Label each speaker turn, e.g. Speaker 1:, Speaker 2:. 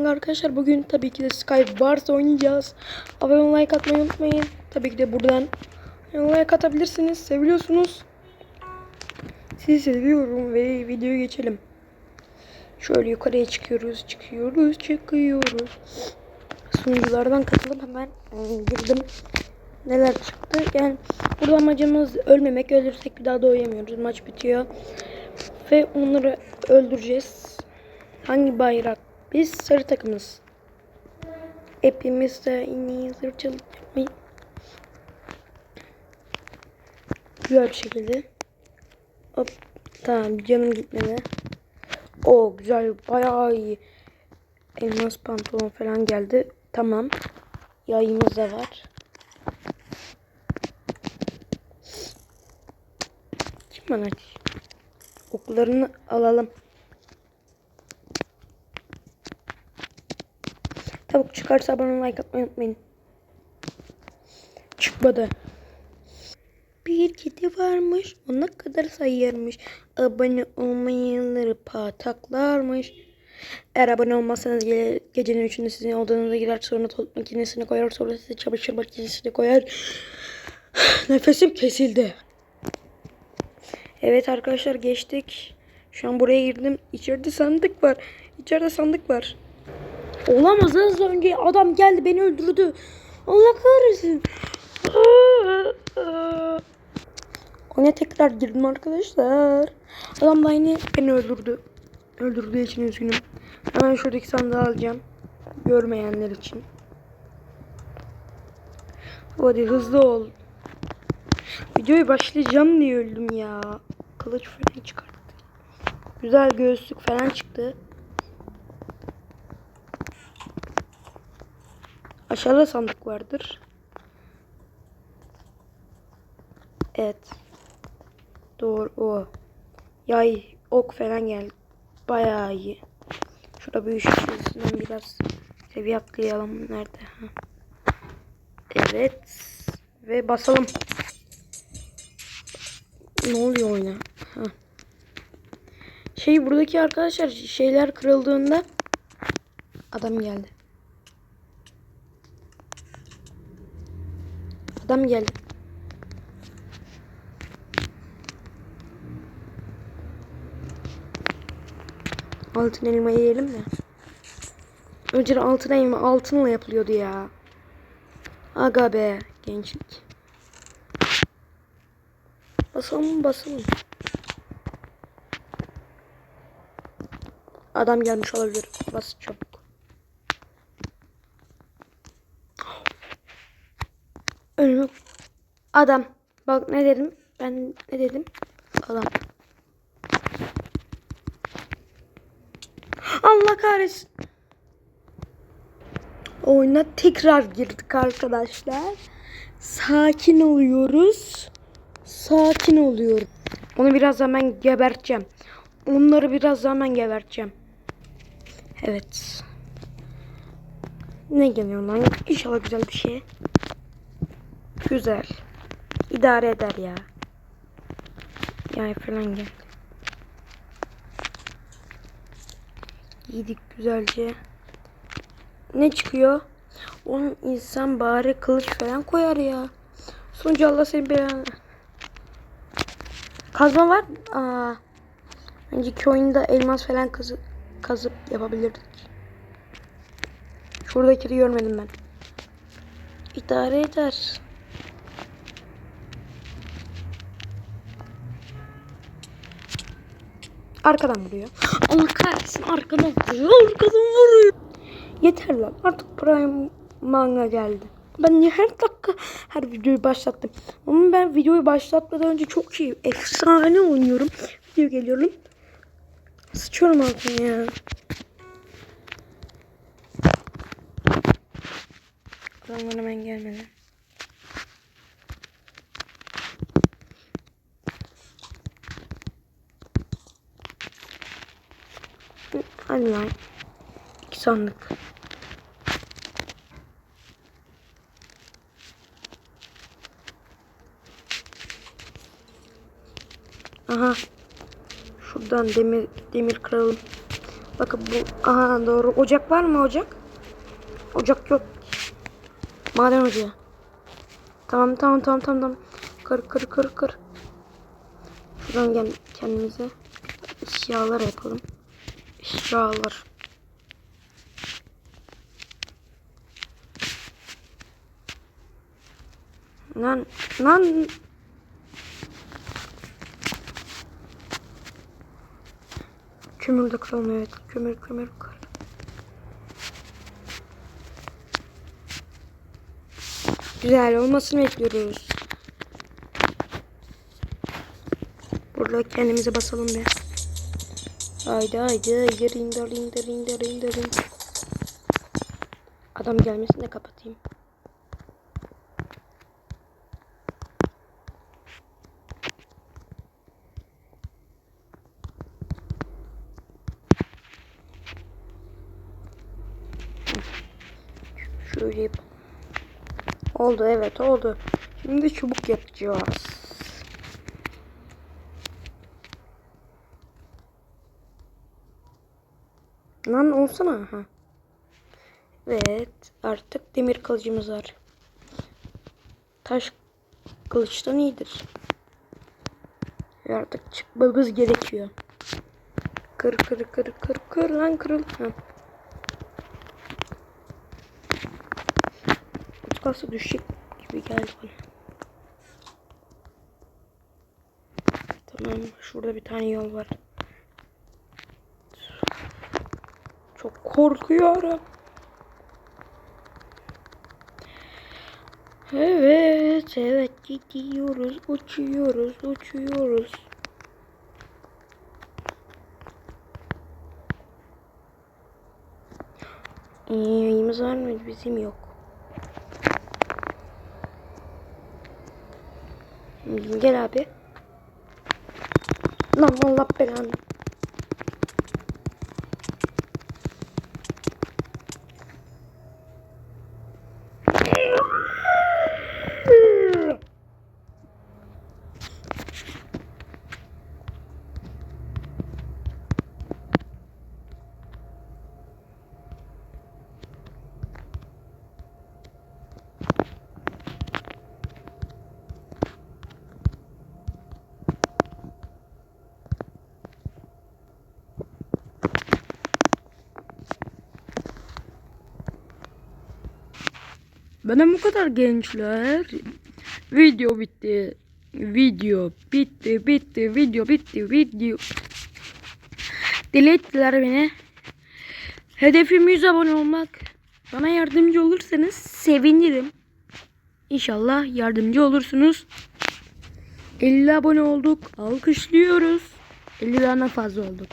Speaker 1: Manga arkadaşlar bugün tabii ki de Sky Wars oynayacağız. Abone like atmayı unutmayın. Tabii ki de buradan like atabilirsiniz. Seviyorsunuz. Sizi seviyorum ve videoya geçelim. Şöyle yukarıya çıkıyoruz, çıkıyoruz, çıkıyoruz. Sunuculardan katılıp hemen e, girdim. Neler çıktı? Yani burada amacımız ölmemek. Ölürsek bir daha doğuyamıyoruz. Maç bitiyor. Ve onları öldüreceğiz. Hangi bayrak? Biz sarı takımız. Hepimiz de yine zırhçılık yapmayı. Güzel bir şekilde. Hop. Tamam canım gitmedi. O güzel bayağı iyi. Elmas pantolon falan geldi. Tamam. Yayımız da var. Kim bana? Oklarını alalım. Tavuk çıkarsa abone like atmayı unutmayın. Çıkmadı. Bir kedi varmış. Ona kadar sayarmış. Abone olmayanları pataklarmış. Eğer abone olmazsanız ge gecenin üçünde sizin odanıza girer sonra tuvalet makinesine koyar sonra size çamaşır makinesine koyar. Nefesim kesildi. Evet arkadaşlar geçtik. Şu an buraya girdim. İçeride sandık var. İçeride sandık var. Olamaz az önce adam geldi beni öldürdü. Allah kahretsin. Oyuna tekrar girdim arkadaşlar. Adam da yine beni öldürdü. Öldürdüğü için üzgünüm. Hemen şuradaki sandığı alacağım. Görmeyenler için. Hadi hızlı ol. Videoyu başlayacağım diye öldüm ya. Kılıç falan çıkarttı. Güzel göğüslük falan çıktı. Aşağıda sandık vardır. Evet. Doğru o. Yay, ok falan geldi. Bayağı iyi. Şurada bir ışık biraz seviye atlayalım. Nerede? Ha. Evet. Ve basalım. Ne oluyor oyuna? Ha. Şey buradaki arkadaşlar şeyler kırıldığında adam geldi. Adam geldi. Altın elma yiyelim mi? Önce altın elma altınla yapılıyordu ya. Aga be gençlik. Basalım basalım. Adam gelmiş olabilir. Bas Önüme adam. Bak ne dedim? Ben ne dedim? Adam. Allah kahretsin. Oyuna tekrar girdik arkadaşlar. Sakin oluyoruz. Sakin oluyorum. Onu biraz hemen geberteceğim. Onları biraz hemen geberteceğim. Evet. Ne geliyor lan? İnşallah güzel bir şey. Güzel. İdare eder ya. Yay falan gel. Yedik güzelce. Ne çıkıyor? Onun insan bari kılıç falan koyar ya. Sonucu Allah seni belanı. Kazma var. Aa. Önceki oyunda elmas falan kazı kazıp yapabilirdik. Şuradaki de görmedim ben. İdare eder. Arkadan vuruyor. Allah kahretsin arkadan vuruyor. Arkadan vuruyor. Yeter lan artık Prime manga geldi. Ben niye her dakika her videoyu başlattım. Ama ben videoyu başlatmadan önce çok iyi efsane oynuyorum. Video geliyorum. Sıçıyorum altına ya. Adamlar hemen gelmedi. Hadi lan. İki sandık. Aha. Şuradan demir demir kıralım. Bakın bu aha doğru. Ocak var mı ocak? Ocak yok. Maden ocağı. Tamam tamam tamam tamam tamam. Kır kır kır kır. Şuradan gel kendimize eşyalar yapalım. Eşyalar. Lan lan Kömür de kıralım evet. Kömür kömür kır. Güzel olmasını bekliyoruz. Burada kendimize basalım bir. Haydi haydi haydi rinda rinda rinda rinda rinda. Adam gelmesin de kapatayım. Şöyle yap. Oldu evet oldu. Şimdi çubuk yapacağız. Lan olsana. Ha. Evet artık demir kılıcımız var. Taş kılıçtan iyidir. Artık çıkmamız gerekiyor. Kır kır kır kır kır lan kırıl. Ha. Kalsa düşecek gibi geldi bana. Tamam şurada bir tane yol var. Çok korkuyorum. Evet, evet gidiyoruz, uçuyoruz, uçuyoruz. Yayımız var mı? Bizim yok. Gel abi. Lan Allah belanı. Benim bu kadar gençler. Video bitti. Video bitti, bitti, video bitti, video. Deli ettiler beni. Hedefim 100 abone olmak. Bana yardımcı olursanız sevinirim. İnşallah yardımcı olursunuz. 50 abone olduk. Alkışlıyoruz. 50'den fazla olduk.